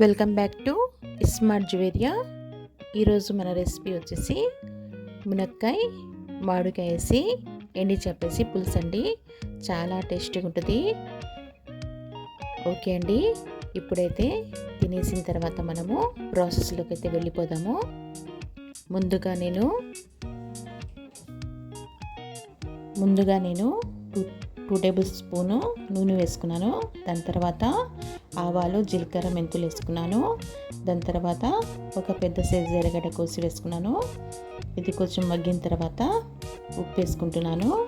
Welcome back to smart Juveria ఈరోజు మన recipe వచ్చేసి మునక్కాయ మామిడికాయ వేసి ఎండి చెప్పేసి పులుసు అండి. చాలా టేస్టీగా ఉంటుంది. ఓకే అండి ఇప్పుడైతే తినేసిన తర్వాత మనము ప్రాసెస్లోకి అయితే వెళ్ళిపోదాము. ముందుగా నేను ముందుగా నేను టూ టేబుల్ స్పూను నూనె వేసుకున్నాను. దాని తర్వాత ఆవాలు జీలకర్ర మెంతులు వేసుకున్నాను. దాని తర్వాత ఒక పెద్ద సైజు ఎర్రగడ్డ కోసి వేసుకున్నాను. ఇది కొంచెం మగ్గిన తర్వాత ఉప్పు వేసుకుంటున్నాను.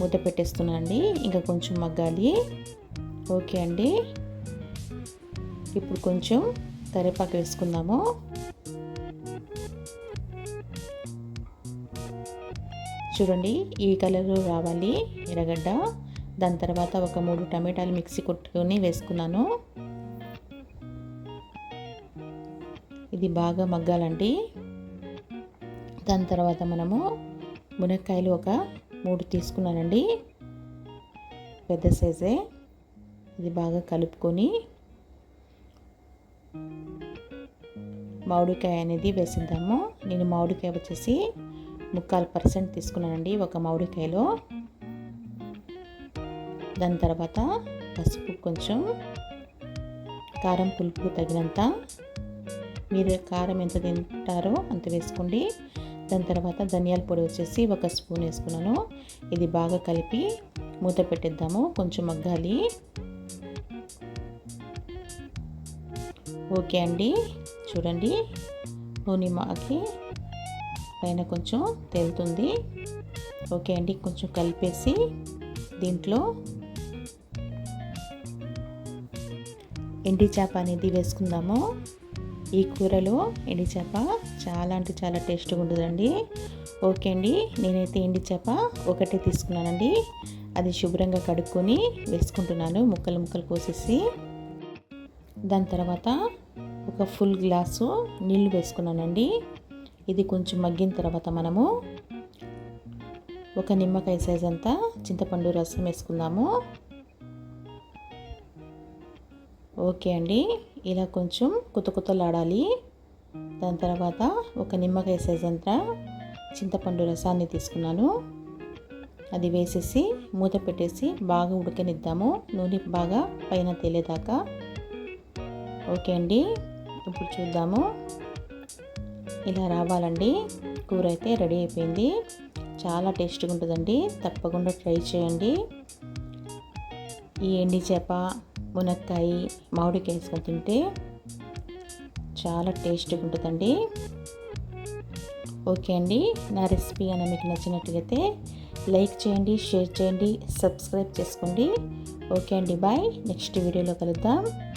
మూత పెట్టేస్తున్నాను అండి ఇంకా కొంచెం మగ్గాలి. ఓకే అండి. ఇప్పుడు కొంచెం కరివేపాకు వేసుకుందాము. చూడండి ఈ కలర్ రావాలి ఎర్రగడ్డ. దాని తర్వాత ఒక మూడు టమాటాలు మిక్సీ కొట్టుకొని వేసుకున్నాను. ఇది బాగా మగ్గాలండి. దాని తర్వాత మనము మునక్కాయలు ఒక మూడు తీసుకున్నానండి. పెద్ద సైజే ఇది బాగా కలుపుకొని మామిడికాయ అనేది వేసిద్దాము. నేను మామిడికాయ వచ్చేసి ముక్కాలు పర్సెంట్ తీసుకున్నానండి ఒక మామిడికాయలో. దాని తర్వాత పసుపు కొంచెం కారం పులుపు తగినంత. మీరు కారం ఎంత తింటారో అంత వేసుకోండి. దాని తర్వాత ధనియాల పొడి వచ్చేసి ఒక స్పూన్ వేసుకున్నాను. ఇది బాగా కలిపి మూత పెట్టేద్దాము కొంచెం మగ్గాలి. ఓకే అండి చూడండి. నూనె మాకి పైన కొంచెం తేలుతుంది. ఓకే అండి కొంచెం కలిపేసి దీంట్లో ఎండి చేప అనేది వేసుకుందాము. ఈ కూరలో ఎండి చేప చాలా అంటే చాలా టేస్ట్గా ఉంటుందండి. ఓకే అండి నేనైతే ఎండి చేప ఒకటే తీసుకున్నానండి. అది శుభ్రంగా కడుక్కొని వేసుకుంటున్నాను ముక్కలు ముక్కలు కోసేసి. దాని తర్వాత ఒక ఫుల్ గ్లాసు నీళ్ళు వేసుకున్నానండి. ఇది కొంచెం మగ్గిన తర్వాత మనము ఒక నిమ్మకాయ సైజ్ అంతా చింతపండు రసం వేసుకుందాము. ఓకే అండి. ఇలా కొంచెం కుత కుతలాడాలి దాని తర్వాత ఒక నిమ్మకాయ సైజ్ అంతా చింతపండు రసాన్ని తీసుకున్నాను. అది వేసేసి మూత పెట్టేసి బాగా ఉడకనిద్దాము. నూనె బాగా పైన తేలేదాకా. ఓకే అండి. ఇప్పుడు చూద్దాము. ఇలా రావాలండి. కూర అయితే రెడీ అయిపోయింది. చాలా టేస్టీగా ఉంటుందండి. తప్పకుండా ట్రై చేయండి. ఈ ఎండి చేప మునక్కాయ మామిడికాయ వేసుకొని తింటే చాలా టేస్ట్గా ఉంటుందండి. ఓకే అండి. నా రెసిపీ అయినా మీకు నచ్చినట్లయితే లైక్ చేయండి షేర్ చేయండి సబ్స్క్రైబ్ చేసుకోండి. ఓకే అండి. బాయ్. నెక్స్ట్ వీడియోలో కలుద్దాం.